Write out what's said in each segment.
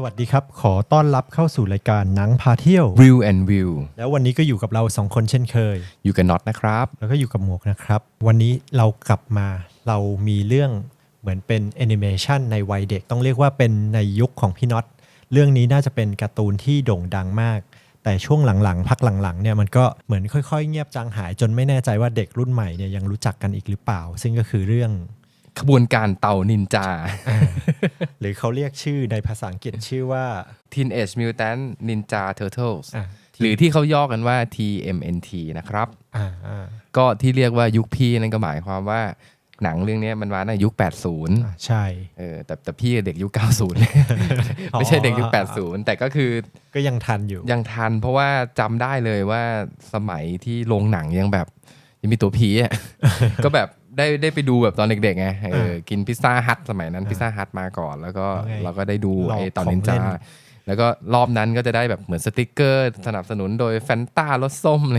สวัสดีครับ ขอต้อนรับเข้าสู่รายการหนังพาเที่ยว View and View แล้ววันนี้ก็อยู่กับเราสองคนเช่นเคย อยู่กับน็อตนะครับ แล้วก็อยู่กับหมวกนะครับ วันนี้เรากลับมาเรามีเรื่องเหมือนเป็นแอนิเมชันในวัยเด็ก ต้องเรียกว่าเป็นในยุคของพี่น็อตเรื่องนี้น่าจะเป็นการ์ตูนที่โด่งดังมาก แต่ช่วงหลังๆ พักหลังๆเนี่ยมันก็เหมือนค่อยๆ เงียบจางหายจนไม่แน่ใจว่าเด็กรุ่นใหม่เนี่ยยังรู้จักกันอีกหรือเปล่า ซึ่งก็คือเรื่อง ขบวนการเต่านินจา หรือเขาเรียกชื่อในภาษาอังกฤษชื่อว่า Teenage Mutant Ninja Turtles อ่าหรือที่เขาย่อกันว่า TMNT นะครับอ่าอ่าก็ที่เรียกว่ายุคพี่นั่นก็หมายความว่าหนังเรื่องนี้มันมาในยุค 80อ่าใช่เออแต่แต่พี่เด็กยุค 90 ไม่ใช่เด็กยุค 80 แต่ก็คือก็ยังทันอยู่ ยังทันเพราะว่าจำได้เลยว่าสมัยที่โรงหนังยังแบบยังมีตัวผีอะก็แบบ ได้ได้ไปดูแบบตอนเด็กๆไงเออกินพิซซ่าฮัทสมัยนั้นพิซซ่าฮัทมาก่อน แล้วก็ว่าไงเราก็ได้ดูรอบไอ้ตอนของนินจาเล่น แล้วก็รอบนั้นก็จะได้แบบเหมือนสติกเกอร์สนับสนุนโดยแฟนตารสส้มอะไร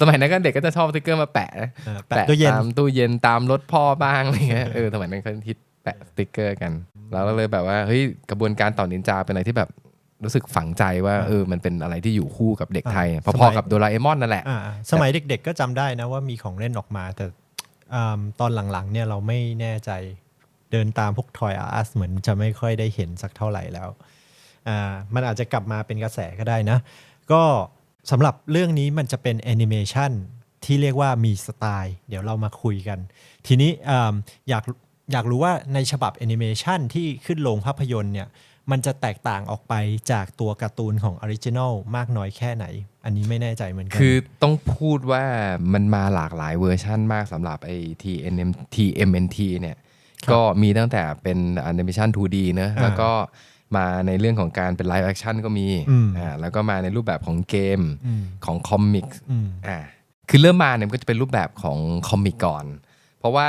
สมัยนั้นก็เด็กก็จะชอบสติกเกอร์มาแปะนะเออแปะตู้เย็น ตามตู้เย็นตามรถพ่อบ้างอะไรเงี้ยเออสมัยนั้นเขาฮิตแปะสติกเกอร์กันเราก็เลยแบบว่าเฮ้ยกระบวนการต่อนินจาเป็นอะไรที่แบบรู้สึกฝังใจว่าเออมันเป็นอะไรที่อยู่คู่กับเด็กไทยอ่าพสอมัยๆกับโดราเอมอนนั่นแหละ อ่าสมัยเด็กๆก็จำได้นะว่ามีของเล่นออกมา แต่อ่า ตอนหลังๆเนี่ยเราไม่แน่ใจเดินตามพวกทอยอาร์สเหมือนจะไม่ค่อยได้เห็นสักเท่าไหร่แล้ว มันอาจจะกลับมาเป็นกระแสก็ได้นะ ก็สำหรับเรื่องนี้มันจะเป็นแอนิเมชันที่เรียกว่ามีสไตล์ เดี๋ยวเรามาคุยกัน ทีนี้ออยากอยากรู้ว่าในฉบับแอนิเมชันที่ขึ้นโรงภาพยนตร์เนี่ย มันจะแตกต่างออกไปจากตัวการ์ตูนของออริจินอลมากน้อยแค่ไหน อันนี้ไม่แน่ใจเหมือนกัคือต้องพูดว่ามันมาหลากหลายเวอร์ชั่นมากสำหรับไอ้ TNM TMNT เนี่ย ก็มีตั้งแต่เป็นแอนิเมชัน 2D เนอะแล้วก็มาในเรื่องของการเป็นไลฟ์แอคชั่นก็มีอ่าแล้วก็มาในรูปแบบของเกมอืมของคอมิกอืมอ่าคือเริ่มมาเนี่ยมันก็จะเป็นรูปแบบของคอมิกก่อน เพราะว่า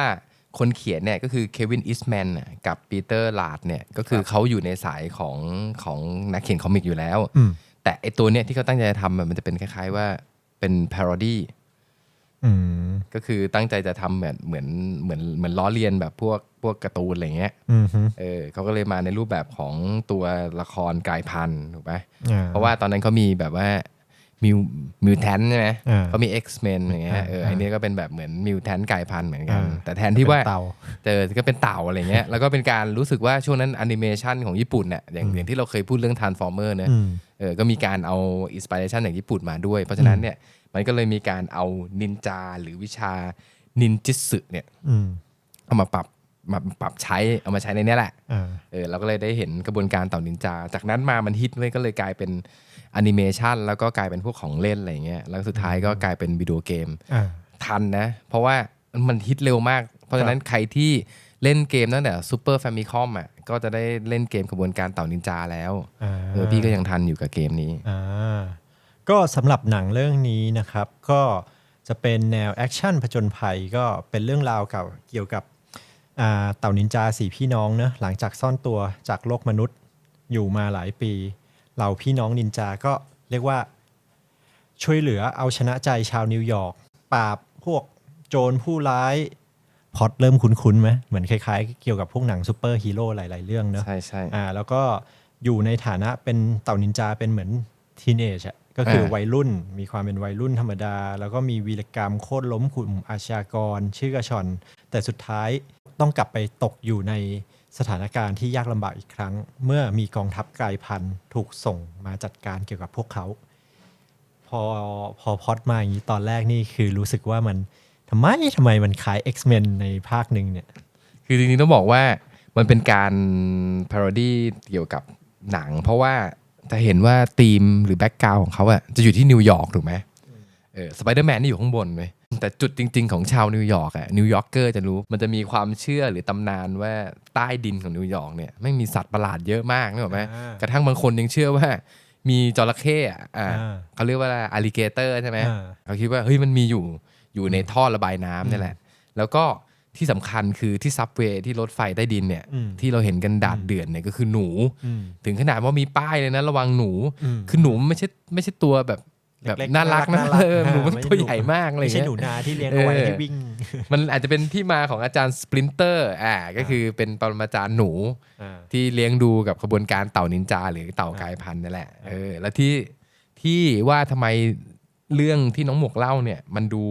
คนเขียนเนี่ยก็คือเควินอิสแมนกับปีเตอร์ลาดเนี่ยก็คือเขาอยู่ในสายของของนักเขียนคอมิกอยู่แล้วอืมแต่ไอตัวเนี้ยที่เขาตั้งใจจะทำอะมันจะเป็นคล้าย ๆว่าเป็นพา r o ดี้อืมก็คือตั้งใจจะทำเหมือนเหมือนเหมือนเหมือนล้อเลียนแบบพวกพวกการ์ตูนอะไรเงี้ยอืมฮึเออเขาก็เลยมาในรูปแบบของตัวละครกลายพันธุ์ถูกไหมอ่เพราะว่าตอนนั้นเขามีแบบว่า มิวมิวแทนใช่ไหมอ่าเขามี X-Men อย่างเงี้ยเอออ่าอันนี้ก็เป็นแบบเหมือนมิวแทนกลายพันธุ์เหมือนกันอ่าแต่แทนที่ว่าเป็นเตาเจอก็เป็นเต่าอะไรเงี้ยแล้วก็เป็นการรู้สึกว่าช่วงนั้นแอนิเมชันของญี่ปุ่นเนี่ยอย่างอย่างที่เราเคยพูดเรื่อง Transformer เนอะอืมเออก็มีการเอาอินสปิเรชันจากญี่ปุ่นมาด้วย เพราะฉะนั้นเนี่ยมันก็เลยมีการเอานินจาหรือวิชานินจิสึเนี่ยอืมเอามาปรับมาปรับใช้เอามาใช้ในเนี้ยแหละอ่าเออเราก็เลยได้เห็นกระบวนการเต่านินจา จากนั้นมามันฮิตเลยก็เลยกลายเป็น แอนิเมชันแล้วก็กลายเป็นพวกของเล่นอะไรเงี้ยแล้วสุดท้ายก็กลายเป็นวิดีโอเกมอ่าทันนะ เพราะว่ามันฮิตเร็วมาก เพราะฉะนั้นใครที่เล่นเกมตั้งแต่ซูเปอร์แฟมิคอมอะก็จะได้เล่นเกมกระบวนการเต่านินจาแล้วอ่าเออพี่ก็ยังทันอยู่กับเกมนี้อ่าก็สำหรับหนังเรื่องนี้นะครับ ก็จะเป็นแนวแอคชั่นผจญภัยก็เป็นเรื่องราวเก่าเกี่ยวกับอ่าเต่านินจาสี่พี่น้องเนอะหลังจากซ่อนตัวจากโลกมนุษย์อยู่มาหลายปี เหล่าพี่น้องนินจาก็เรียกว่าช่วยเหลือเอาชนะใจชาวนิวยอร์กปราบพวกโจรผู้ร้ายพล็อตเริ่มคุ้นๆไหมเหมือนคล้ายๆ เกี่ยวกับพวกหนังซูเปอร์ฮีโร่หลาย ๆ เรื่องเนอะใช่ใช่อ่าแล้วก็อยู่ในฐานะเป็นเต่านินจาเป็นเหมือนทีนเอจอะก็คือเออวัยรุ่นมีความเป็นวัยรุ่นธรรมดา แล้วก็มีวีรกรรมโค่นล้มกลุ่มอาชญากร ชื่อกระชอน แต่สุดท้ายต้องกลับไปตกอยู่ใน สถานการณ์ที่ยากลำบากอีกครั้ง เมื่อมีกองทัพกลายพันธุ์ถูกส่งมาจัดการเกี่ยวกับพวกเขา พอพอพอดมาอย่างนี้ตอนแรกนี่คือรู้สึกว่ามันทำไมทำไมมันคล้าย X-Men ในภาคหนึ่งเนี่ย คือจริงๆต้องบอกว่ามันเป็นการพา r o ดี้เกี่ยวกับหนัง เพราะว่าจะเห็นว่าธีมหรือแบ็กกราวของเขาอะจะอยู่ที่นิวยอร์กถูกไหมเออสไปเดอร์แมนนี่อยู่ข้างบนไหม แต่จุดจริง ๆ ของชาวนิวยอร์กอะนิวยอร์กเกอร์จะรู้มันจะมีความเชื่อหรือตำนานว่าใต้ดินของนิวยอร์กเนี่ยไม่งมีสัตว์ประหลาดเยอะมากนึกออกไหมอ่ากระทั่งบางคนยังเชื่อว่ามีจระเข้อะอ่าอ่าเขาเรียกว่าอ l ลิเกเตอร์ใช่ไหมอ่าเขาคิดว่าเฮ้ยมันมีอยู่อยู่ในท่อระบายน้ำนี่แหละ แล้วก็ที่สำคัญคือที่ซับเวย์ที่รถไฟใต้ดินเนี่ยอืมที่เราเห็นกันดาดเดือนเนี่ยก็คือหนูอืมถึงขนาดว่ามีป้ายเลยนะระวังหนูอืมคือหนูไม่ใช่ไม่ใช่ตัวแบบ แบบเล็กๆน่ารักนะน่ารักเออหนูมันไม่ตัวใหญ่มากอะไรไม่ใช่เงี้ยหนูนาที่เลี้ยงเอาไว้เออให้วิ่ง มันอาจจะเป็นที่มาของอาจารย์สปรินเตอร์อ่าก็คือเป็นปรมาจารย์หนูอ่าที่เลี้ยงดูกับขบวนการเต่านินจาหรือเต่ากลายพันธุ์นั่นแหละเออแล้วที่ที่ว่าทำไมเรื่องที่น้องหมวกเล่าเนี่ย มันดู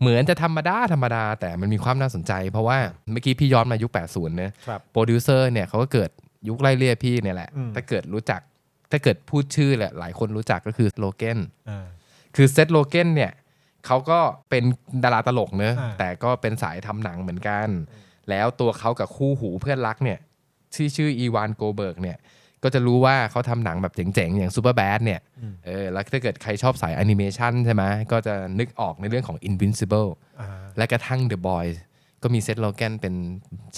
เหมือนจะธรรมดาธรรมดา แต่มันมีความน่าสนใจ เพราะว่าเมื่อกี้พี่ย้อนมายุค 80เนะครับโปรดิวเซอร์เนี่ยเขาก็เกิดยุคไล่เลี่ยพี่เนี่ยแหละอืมถ้าเกิดรู้จัก ถ้าเกิดพูดชื่อแหละหลายคนรู้จักก็คือโลเกนอ่าคือเซตโลเกนเนี่ยเขาก็เป็นดาราตลกเนอะอ่าแต่ก็เป็นสายทำหนังเหมือนกัน แล้วตัวเขากับคู่หูเพื่อนรักเนี่ยที่ชื่ออีวานโกเบิร์กเนี่ยก็จะรู้ว่าเขาทำหนังแบบเจ๋งๆ อย่างซูเปอร์แบดเนี่ยเออแล้วถ้าเกิดใครชอบสายแอนิเมชันใช่ไหมก็จะนึกออกในเรื่องของ Invincible อ่าและกระทั่ง The Boys ก็มีเซตโลแกนเป็น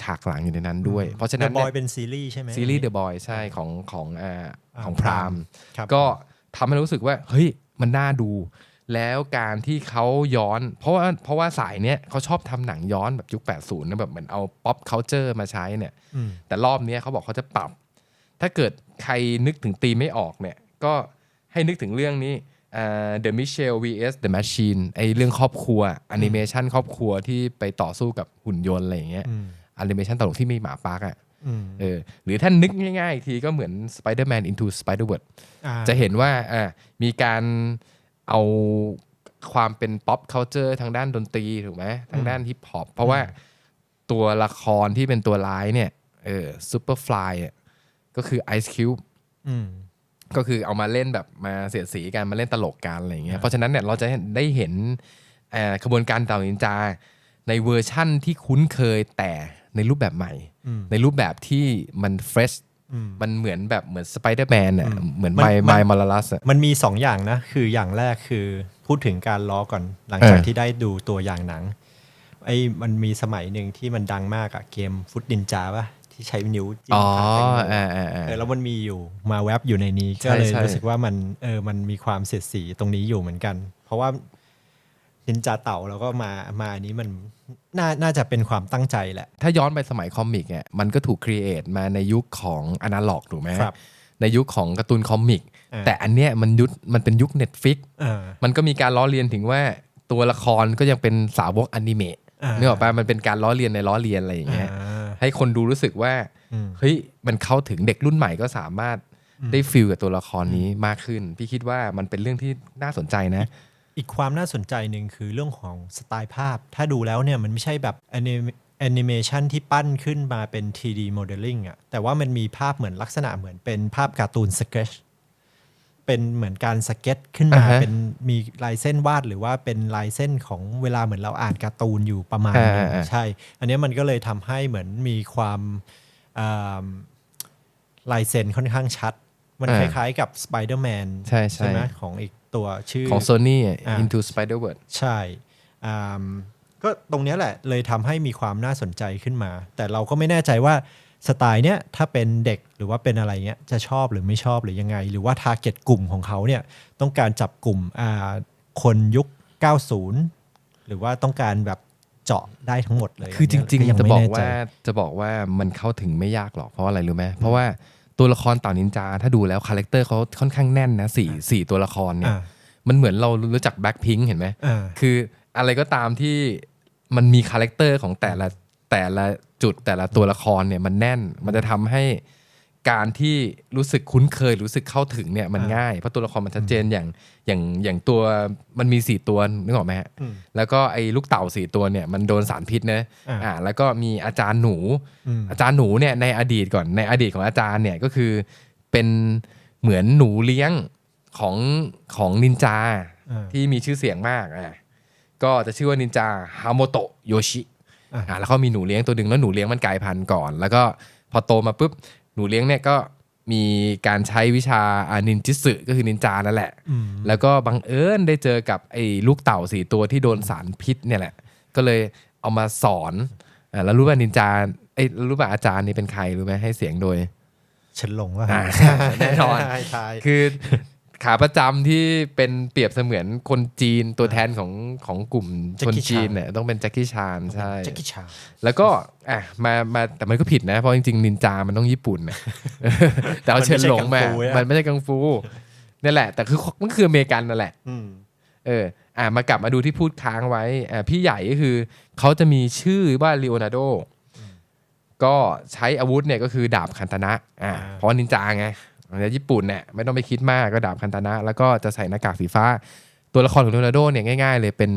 ฉากหลังอยู่ในนั้นด้วย เพราะฉะเดนั้อะนบเนี่อยยเป็นซีรีส์ใช่ไหมซีรีส์ The Boys ใช่ของของอ่าอ่าของพรามครับก็ทำให้รู้สึกว่าเฮ้ยมันน่าดู แล้วการที่เขาย้อน เพราะว่าเพราะว่าสายเนี้ยเขาชอบทำหนังย้อนแบบยุค 80นะแบบเหมือนเอา pop culture มาใช้เนี่ยอืมแต่รอบเนี้ยเขาบอกเขาจะปรับ ถ้าเกิดใครนึกถึงตีมไม่ออกเนี่ย ก็ให้นึกถึงเรื่องนี้ อ่า The Michelle vs The Machine ไอเรื่องครอบครัวแอนิเมชันครอบครัวที่ไปต่อสู้กับหุ่นยนต์อะไรอย่างเงี้ยอืมแอนิเมชันตลกที่มีหมาปักอะอืมเออหรือถ้านึกง่ายๆอีกทีก็เหมือน Spider-Man Into Spider-Verse อ่าจะเห็นว่าอ่ามีการเอาความเป็น pop culture ทางด้านดนตรีถูกไหมทางด้านฮิปฮอปเพราะว่าตัวละครที่เป็นตัวร้ายเนี่ยเออซูเปอร์ฟลายก็คือ Ice Cube อืม ก็คือเอามาเล่นแบบมาเสียดสีกันมาเล่นตลกกันอะไรอย่างเงี้ยเพราะฉะนั้นเนี่ยเราจะได้เห็นเอ่อขบวนการเต่านินจาในเวอร์ชั่นที่คุ้นเคยแต่ในรูปแบบใหม่อืมในรูปแบบที่มันเฟรชอืมมันเหมือนแบบเหมือนสไปเดอร์แมนอะอืมเหมือนมันไมมันไมมาลาลัสอะมันมีสองอย่างนะ คืออย่างแรกคือพูดถึงการล้อก่อนหลังจากเออที่ได้ดูตัวอย่างหนังไอ้มันมีสมัยหนึ่งที่มันดังมากอะเกมฟุตดินจาปะ ที่ใช้นิ้วจิ้มอ๋อขาแตงโมอ่าอ่าอ่าเออแล้วมันมีอยู่มาแว็บอยู่ในนี้ใช่ก็เลยใช่ รู้สึกว่ามันเออมันมีความเสียดสีตรงนี้อยู่เหมือนกัน เพราะว่านินจาเต่าแล้วก็มามาอันนี้มันน่าน่าจะเป็นความตั้งใจแหละ ถ้าย้อนไปสมัยคอมิกอะมันก็ถูกครีเอทมาในยุคของอนาล็อกถูกไหมครับในยุคของการ์ตูนคอมิก อ่า แต่อันเนี้ยมันยุคมันเป็นยุค Netflix อ่ามันก็มีการล้อเลียนถึงว่าตัวละครก็ยังเป็นสาวกอนิเมะอ่า นึกออกปะมันเป็นการล้อเลียนในล้อเลียนอะไรอย่างเงี้ยอ่าให้คนดูรู้สึกว่าอืมเฮ้ยมันเข้าถึงเด็กรุ่นใหม่ก็สามารถได้ฟิลกับตัวละครนี้มากขึ้น พี่คิดว่ามันเป็นเรื่องที่น่าสนใจนะ อีกความน่าสนใจหนึ่งคือเรื่องของสไตล์ภาพ ถ้าดูแล้วเนี่ยมันไม่ใช่แบบแอนิเมชันที่ปั้นขึ้นมาเป็น 3D modeling อะแต่ว่ามันมีภาพเหมือนลักษณะเหมือนเป็นภาพการ์ตูนสเก็ต เป็นเหมือนการสเก็ตขึ้นมาอ่าฮะเป็นมีลายเส้นวาดหรือว่าเป็นลายเส้นของเวลาเหมือนเราอ่านการ์ตูนอยู่ประมาณหนึงอ่าอ่าใช่ อันเนี้ยมันก็เลยทำให้เหมือนมีความอ่าลายเซ็นค่อนข้างชัด มันคล้ายๆกับ Spider-Man ใช่ใช่ไหมของอีกตัวชื่อของ Sony อ่า Into Spider-Verse ใช่อ่าก็ตรงเนี้ยแหละเลยทำให้มีความน่าสนใจขึ้นมา แต่เราก็ไม่แน่ใจว่า สไตล์เนี้ยถ้าเป็นเด็กหรือว่าเป็นอะไรเงี้ยจะชอบหรือไม่ชอบหรือยังไง หรือว่าทาร์เก็ตกลุ่มของเขาเนี่ยต้องการจับกลุ่มอ่าคนยุค 90 หรือว่าต้องการแบบเจาะได้ทั้งหมดเลย คือจริงยัๆจะไม่บอกแน่ใจว่าจะบอกว่ามันเข้าถึงไม่ยากหรอกเพราะอะไรรู้ไหมเพราะว่าตัวละครเต่านินจา ถ้าดูแล้วคาแรคเตอร์เขาค่อนข้างแน่นนะสี่สี่ตัวละครเนี่ยอ่ามันเหมือนเรารู้จักแบ็คพิงเห็นไหมอ่าคืออะไรก็ตามที่มันมีคาแรคเตอร์ของแต่ละแต่ละ จุดแต่ละตัวละครเนี่ยมันแน่น มันจะทำให้การที่รู้สึกคุ้นเคยรู้สึกเข้าถึงเนี่ยมันอ่าง่ายเพราะตัวละครมันชัดเจนอย่างอย่างอย่างตัวมันมีสี่ตัวนึกออกไหมฮะอืมแล้วก็ไอ้ลูกเต่าสี่ตัวเนี่ยมันโดนสารพิษนะอ่าอ่าแล้วก็มีอาจารย์หนูอืมอาจารย์หนูเนี่ยในอดีตก่อนในอดีตของอาจารย์เนี่ยก็คือเป็นเหมือนหนูเลี้ยงของของนินจาอ่าที่มีชื่อเสียงมากอะก็จะชื่อว่านินจาฮาโมโตะโยชิ อ่าอ่าแล้วเขามีหนูเลี้ยงตัวหนึ่งแล้วหนูเลี้ยงมันกลายพันธุ์ก่อน แล้วก็พอโตมาปุ๊บหนูเลี้ยงเนี่ยก็มีการใช้วิชาอานินจิสึก็คือนินจานั่นแหละอืมแล้วก็บังเอิญได้เจอกับไอ้ลูกเต่าสี่ตัวที่โดนสารพิษเนี่ยแหละ ก็เลยเอามาสอนอ่าแล้วรู้ป่ะนินจาไอ้ยรู้ป่ะอาจารย์นี่เป็นใครรู้ไหมให้เสียงโดยฉันหลงว่าอ่าแน่นอนใช่ใช่คือ ขาประจำที่เป็นเปรียบเสมือนคนจีนตัวแทนของของกลุ่มชนจีนเนี่ยต้องเป็นแจ็คกี้ชานใช่แจ็คกี้ชาแล้วก็อะมามาแต่มันก็ผิดนะ เพราะจริงๆนินจามันต้องญี่ปุ่นนะแต่เอาเชิญหลงมา มันไม่ใช่กังฟูอะมันไม่ใช่กังฟูนี่นแหละ แต่คือมันคืออเมริกันนั่นแหละอืมเออ อ่ามากลับมาดูที่พูดค้างไว้อ่าพี่ใหญ่ก็คือเขาจะมีชื่อว่าลีโอนาร์โดก็ใช้อาวุธเนี่ยก็คือดาบคันตนะอ่าอ่าเพราะนินจาไง ในญี่ปุ่นเนี่ยไม่ต้องไปคิดมากก็ดาบคันตนะ แล้วก็จะใส่หน้ากากสีฟ้า ตัวละครของลีโอนาร์โดเนี่ยง่าย ๆ เลยเป็น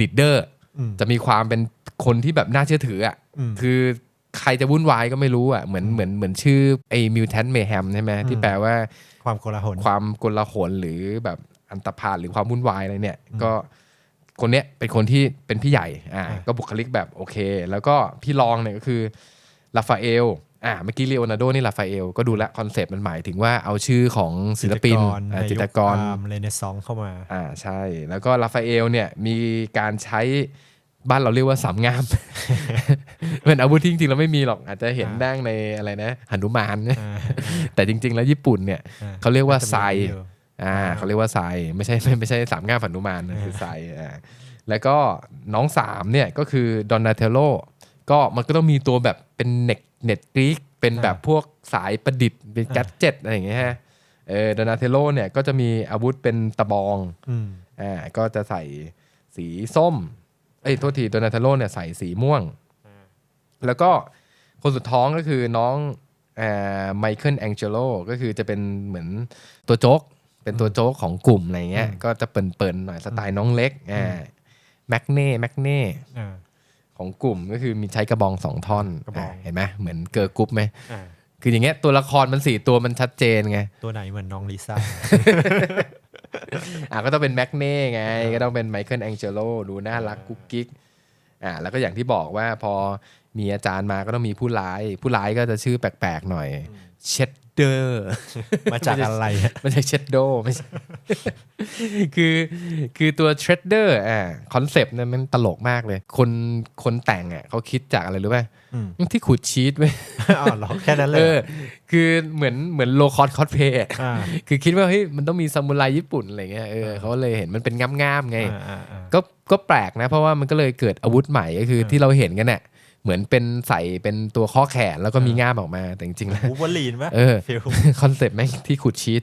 ลีดเดอร์อืมจะมีความเป็นคนที่แบบน่าเชื่อถืออะอืมคือใครจะวุ่นวายก็ไม่รู้อะเหมือนเหมือนเหมือนชื่อไอ้มิวแทนเมแฮมใช่ไหมที่แปลว่าความโกลาหลความกลาหลหรือแบบอันตรพาลหรือความวุ่นวายอะไรเนี่ย ก็คนเนี้ยเป็นคนที่เป็นพี่ใหญ่อ่าอ่าก็บุคลิกแบบโอเค แล้วก็พี่รองเนี่ยก็คือลาฟาเอล อ่าเมื่อกี้เลโอนาร์โดนี่ลาฟาเอลก็ดูแลวคอนเซปต์มันหมายถึงว่าเอาชื่อของศิลปินอ่าจิตรกรเรเนซองเข้ามาอ่าใช่ แล้วก็ลาฟาเอลเนี่ยมีการใช้บ้านเราเรียกว่าสามงามเป็นอาวุธที่จริงๆเราไม่มีหรอกอาจจะเห็นอ่านั่งในอะไรนะหนุมานอ่าแต่จริง ๆ แล้วญี่ปุ่นเนี่ยอ่เขาเรียกว่าไซจะมีอยู่อ่าอ่าเขาเรียกว่าไซไม่ใช่ไม่ไม่ใช่สามง่ามฝันนุมานนะคือไซอ่าแล้วก็น้องสามเนี่ยก็คือดอนนาเทโลก็มันก็ต้องมีตัวแบบเป็นเน็ต เน็ตกรีกเป็นแบบพวกสายประดิษฐ์เป็นแกดเจ็ตอะไรอย่างเงี้ยฮะเออดอนนาเทโลเนี่ยก็จะมีอาวุธเป็นตะบองอืมอ่าก็จะใส่สีส้ม เอ้ยโทษทีโดนาเทโลเนี่ยใส่สีม่วง แล้วก็คนสุดท้องก็คือน้องไมเคิลแองเจโลก็คือจะเป็นเหมือนตัวโจ๊ก เป็นตัวโจ๊กของกลุ่มอะไรเงี้ย ก็จะเปิ่นๆหน่อยสไตล์น้องเล็กอ่าแมกเน่แมกเน่อ่า ของกลุ่มก็คือมีใช้กระบองสองท่อนกระบองอ่าเห็นไหมเหมือนเกิร์ลกรุ๊ปไหมอ่าคืออย่างเงี้ยตัวละครมันสี่ตัวมันชัดเจนไง ตัวไหนเหมือนน้องลิซ่าอะก็ต้องเป็นแมกเน่ไง ก็ต้องเป็นไมเคิลแองเจโลดูน่ารักกุ๊กกิ๊กอะแล้วก็อย่างที่บอกว่าพอมีอาจารย์มาก็ต้องมีผู้ร้าย ผู้ร้ายก็จะชื่อแปลกๆหน่อย เชด เดอร์มาจากอะไรอะไม่ใช่เชดโดไม่ใช่คือคือตัวเทรดเดอร์อะคอนเซปต์เนี่ยมันตลกมากเลย คนคนแต่งอะเขาคิดจากอะไรรู้ป่ะอืมที่ขูดชีสไว้ยอ๋อเหรอแค่นั้นเลเอยอคือเหมือนเหมือนโลคอ s คอสเพย์อ่าคือคิดว่าเฮ้ยมันต้องมีซามูไรญี่ปุ่นอะไรเงี้ยเออเขาเลยเห็นมันเป็นง่ามๆไงอ่าอ่าอ่าก็ก็แปลกนะ เพราะว่ามันก็เลยเกิดอาวุธใหม่ก็คือเออที่เราเห็นกันเนี่ย เหมือนเป็นใส่เป็นตัวข้อแขนแล้วก็มีเออง่ามออกมาแต่จริงๆแล้ววูล์ฟเวอรีนปะเออฟิลคอนเซปต์แม่งที่ขุดชีต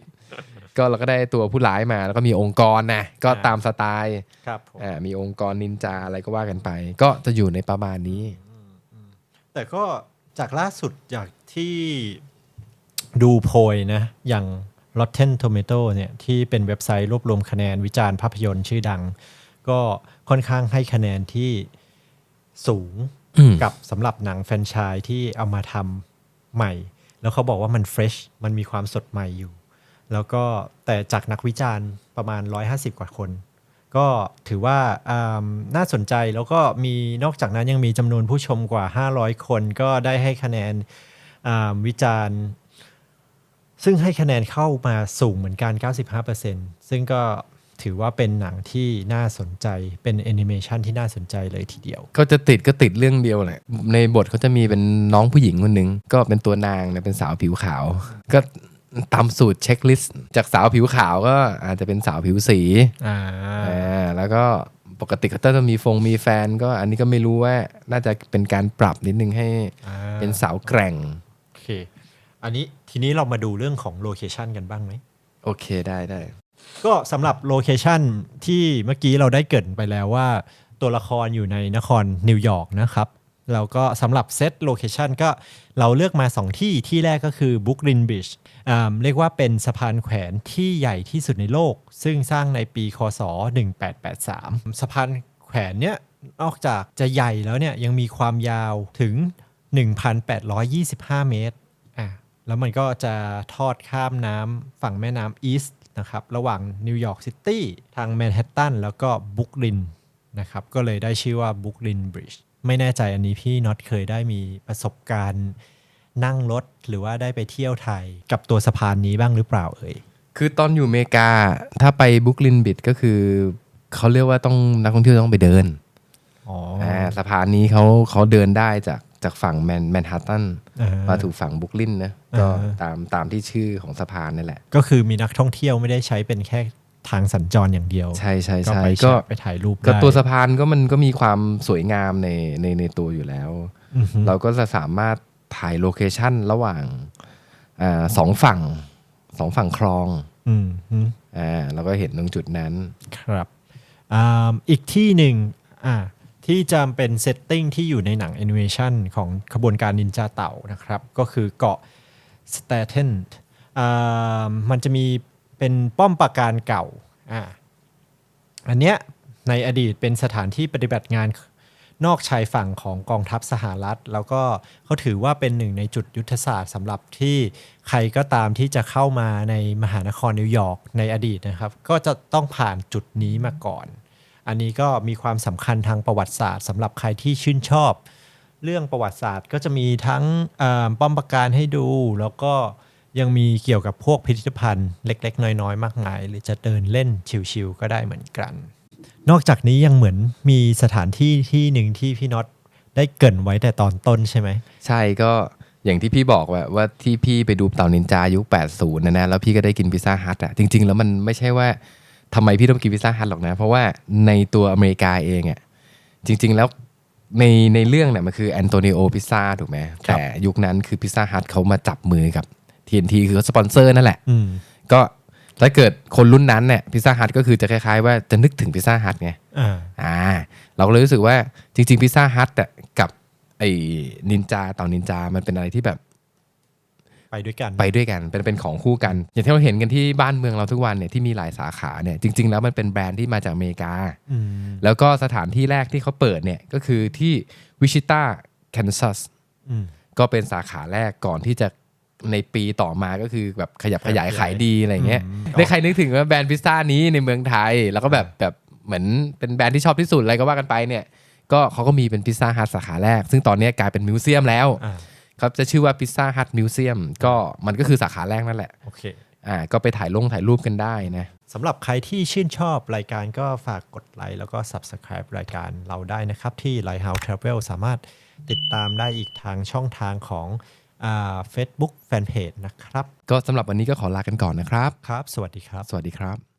ก็เราก็ได้ตัวผู้ร้ายมาแล้วก็มีองค์กรนะก็อ่าตามสไตล์ครับผมอ่ามีองค์กรนินจาอะไรก็ว่ากันไป ก็จะอยู่ในประมาณนี้ แต่ก็จากล่าสุดจากที่ดูโพยนะอย่าง Rotten Tomato เนี่ยที่เป็นเว็บไซต์รวบรวมคะแนนวิจารณ์ภาพยนตร์ชื่อดัง ก็ค่อนข้างให้คะแนนที่สูงอืม กับสำหรับหนังแฟรนไชส์ที่เอามาทำใหม่ แล้วเขาบอกว่ามันเฟรชมันมีความสดใหม่อยู่ แล้วก็แต่จากนักวิจารณ์ประมาณ 150 กว่าคน ก็ถือว่าน่าสนใจแล้วก็มีนอกจากนั้นยังมีจำนวนผู้ชมกว่า 500 คนก็ได้ให้คะแนนวิจารณ์ซึ่งให้คะแนนเข้ามาสูงเหมือนกัน 95%ซึ่งก็ ถือว่าเป็นหนังที่น่าสนใจเป็นแอนิเมชันที่น่าสนใจเลยทีเดียว ก็จะติดก็ติดเรื่องเดียวแหละ ในบทเขาจะมีเป็นน้องผู้หญิงคนหนึ่งก็เป็นตัวนางเนี่ยเป็นสาวผิวขาว ก็ตามสูตรเช็คลิสต์จากสาวผิวขาวก็อาจจะเป็นสาวผิวสีอ่าอ่าแล้วก็ปกติเขาจะมีฟงมีแฟน ก็อันนี้ก็ไม่รู้ว่าน่าจะเป็นการปรับนิดนึงให้อ่าเป็นสาวแกร่งโอเค อันนี้ทีนี้เรามาดูเรื่องของโลเคชันกันบ้างไหมโอเคได้ได้ ก็สำหรับโลเคชันที่เมื่อกี้เราได้เกริดไปแล้วว่า ตัวละครอยู่ในนครนิวยอร์กนะครับแล้วก็สำหรับเซตโลเคชันก็เราเลือกมา 2 ที่ที่แรกก็คือบุ o รินบิชเรียกว่าเป็นสะพานแขวนที่ใหญ่ที่สุดในโลก ซึ่งสร้างในปีคศ 1883 สะพานแขวนเนี้ยนอกจากจะใหญ่แล้วเนี่ยยังมีความยาวถึง 1,825 เมตรอะแล้วมันก็จะทอดข้ามน้ำฝั่งแม่น้ำอีสต์ นะครับระหว่างนิวยอร์กซิตี้ทางแมนฮัตตันแล้วก็บุกลินนะครับก็เลยได้ชื่อว่าบุกลินบริดจ์ไม่แน่ใจอันนี้พี่น็อตเคยได้มีประสบการณ์นั่งรถหรือว่าได้ไปเที่ยวไทยกับตัวสะพานนี้บ้างหรือเปล่าเอ่ยคือตอนอยู่อเมริกาถ้าไปบุคลินบิดก็คือเขาเรียกว่าต้องนักท่องเที่ยวต้องไปเดินอ๋ออ่าสะพานนี้เขาเขาเดินได้จาก จากฝั่งแมนแมนฮัตตันอ่มาถูกฝั่งบุคลินนะก็อ่าตามตามที่ชื่อของสะพานนั่นแหละ ก็คือมีนักท่องเที่ยวไม่ได้ใช้เป็นแค่ทางสัญจรอย่างเดียว ใช่ใช่ก็ใช่ไปก็ไปถ่ายรูปก็ได้ตัวสะพานก็มันก็มีความสวยงามในในในตัวอยู่แล้วอือฮึเราก็จะสามารถถ่ายโลเคชันระหว่างอาสองฝั่งสองฝั่งคลองอืมฮึอ่าเราก็เห็นตรงจุดนั้นครับอ่าอีกที่หนึ่งอ่า ที่จะเป็นเซตติ้งที่อยู่ในหนังแอนิเมชันของขบวนการนินจาเต่านะครับ ก็คือเกาะสเตเทนมันจะมีเป็นป้อมปราการเก่าอ่าอันเนี้ยในอดีตเป็นสถานที่ปฏิบัติงานนอกชายฝั่งของกองทัพสหรัฐ แล้วก็เขาถือว่าเป็นหนึ่งในจุดยุทธศาสตร์สำหรับที่ใครก็ตามที่จะเข้ามาในมหานครนิวยอร์กในอดีตนะครับ ก็จะต้องผ่านจุดนี้มาก่อน อันนี้ก็มีความสำคัญทางประวัติศาสตร์สำหรับใครที่ชื่นชอบ เรื่องประวัติศาสตร์ก็จะมีทั้งอ่าป้อมปราการให้ดู แล้วก็ยังมีเกี่ยวกับพวกพิพิธภัณฑ์เล็ก ๆ น้อยๆ มากมาย หรือจะเดินเล่นชิวๆก็ได้เหมือนกัน นอกจากนี้ยังเหมือนมีสถานที่ที่หนึ่งที่พี่น็อตได้เกรินไว้แต่ตอนต้นใช่ไหม ใช่ก็อย่างที่พี่บอกว่าว่าที่พี่ไปดูเต่านินจายุค 80 นะนะ แล้วพี่ก็ได้กินพิซซ่าฮัทอะจริง ๆ แล้วมันไม่ใช่ว่า ทำไมพี่ต้องกินพิซซ่าฮัทหรอกนะ เพราะว่าในตัวอเมริกาเองอะจริง ๆ แล้วในในเรื่องเนี่ยมันคือแอนโตนิโอพิซซ่าถูกไหมครับแต่ยุคนั้นคือพิซซ่าฮัทเขามาจับมือกับ TNT คือเขาสปอนเซอร์นั่นแหละอืมก็ถ้าเกิดคนรุ่นนั้นเนี่ยพิซซ่าฮัทก็คือจะคล้ายๆ ว่าจะนึกถึงพิซซ่าฮัทไงอ่าอ่าเราก็เลยรู้สึกว่าจริง ๆพิซซ่าฮัทอะกับไอ้นินจาเต่านินจามันเป็นอะไรที่แบบ ไปด้วยกันไปด้วยกันเป็นเป็นของคู่กัน อย่างที่เราเห็นกันที่บ้านเมืองเราทุกวันเนี่ยที่มีหลายสาขาเนี่ยจริง ๆ แล้วมันเป็นแบรนด์ที่มาจากอเมริกาอืมแล้วก็สถานที่แรกที่เขาเปิดเนี่ยก็คือที่วิชิตาแคนซัสอืมก็เป็นสาขาแรกก่อนที่จะในปีต่อมาก็คือแบบขยับขยายขายดีอะไรเงี้ยอืมได้ใครนึกถึงว่าแบรนด์พิซซ่านี้ในเมืองไทย แล้วก็แบบแบบเหมือนเป็นแบรนด์ที่ชอบที่สุดอะไรก็ว่ากันไปเนี่ยก็เขาก็มีเป็นพิซซ่าฮัทสาขาแรก ซึ่งตอนนี้กลายเป็นมิวเซียมแล้วอ่า ครับจะชื่อว่าพิซซ่าฮัทมิวเซียมก็มันก็คือสาขาแรกนั่นแหละโอเคอ่าก็ไปถ่ายลงถ่ายรูปกันได้นะสำหรับใครที่ชื่นชอบรายการก็ฝากกดไลค์แล้วก็ Subscribe รายการเราได้นะครับ ที่ Lighthouse Travel สามารถติดตามได้อีกทางช่องทางของอ่า Facebook Fanpage นะครับ ก็สำหรับวันนี้ก็ขอลากันก่อนนะครับ ครับ สวัสดีครับ สวัสดีครับ